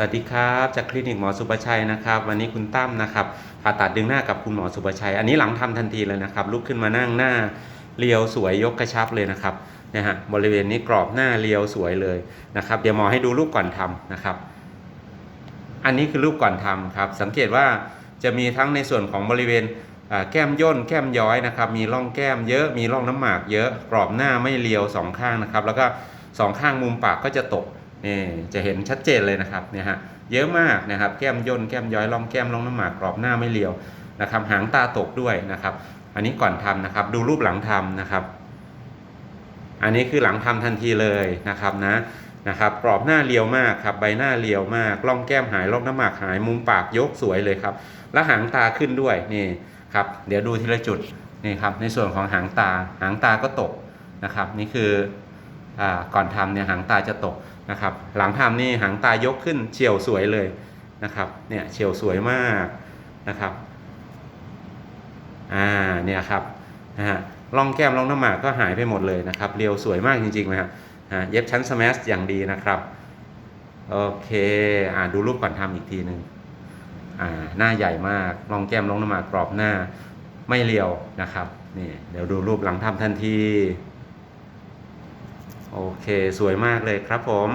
วัสดีครับ จากคลินิกหมอสุประชัยนะครับ วันนี้คุณตั้มนะครับผ่าตัดดึงหน้ากับคุณหมอสุประชัย อันนี้หลังทำทันทีเลยนะครับลุกขึ้นมานั่งหน้าเรียวสวยยกกระชับเลยนะครับนะฮะบริเวณนี้กรอบหน้าเรียวสวยเลยนะครับ เดี๋ยวหมอให้ดูรูปก่อนทำนะครับ อันนี้คือรูปก่อนทำครับ สังเกตว่าจะมีทั้งในส่วนของบริเวณแก้มย่นแก้มย้อยนะครับ มีร่องแก้มเยอะมีร่องน้ำหมากเยอะกรอบหน้าไม่เรียวสองข้างนะครับ แล้วก็สองข้างมุมปากก็จะตก นี่จะเห็นชัดเจนเลยนะครับเนี่ยฮะเยอะมากนะครับแก้มย่นแก้มย้อยร่องแก้มร่องน้ำหมากกรอบหน้าไม่เรียวนะครับหางตาตกด้วยนะครับ อันนี้ก่อนทำนะครับ ดูรูปหลังทำนะครับ อันนี้คือหลังทำทันทีเลยนะครับนะนะครับกรอบหน้าเรียวมากครับใบหน้าเรียวมากร่องแก้มหายร่องน้ำหมากหายมุมปากยกสวยเลยครับ แล้วหางตาขึ้นด้วยนี่ครับ เดี๋ยวดูทีละจุดนี่ครับในส่วนของหางตาหางตาก็ตกนะครับ นี่คือ ก่อนทำเนี่ยหางตาจะตกนะครับ หลังทำนี่หางตายกขึ้นเฉียวสวยเลยนะครับ เนี่ยเฉียวสวยมากนะครับอ่าเนี่ยครับนะฮะร่องแก้มร่องหน้ำหมากก็หายไปหมดเลยนะครับเรียวสวยมากจริงๆนะครับเย็บชั้นสแมชอย่างดีนะครับโอเคอ่าดูรูปก่อนทำอีกทีหนึ่งอ่าหน้าใหญ่มากร่องแก้มร่องหน้ำหมากกรอบหน้าไม่เรียวนะครับนี่เดี๋ยวดูรูปหลังทำทันที โอเค สวยมากเลยครับผม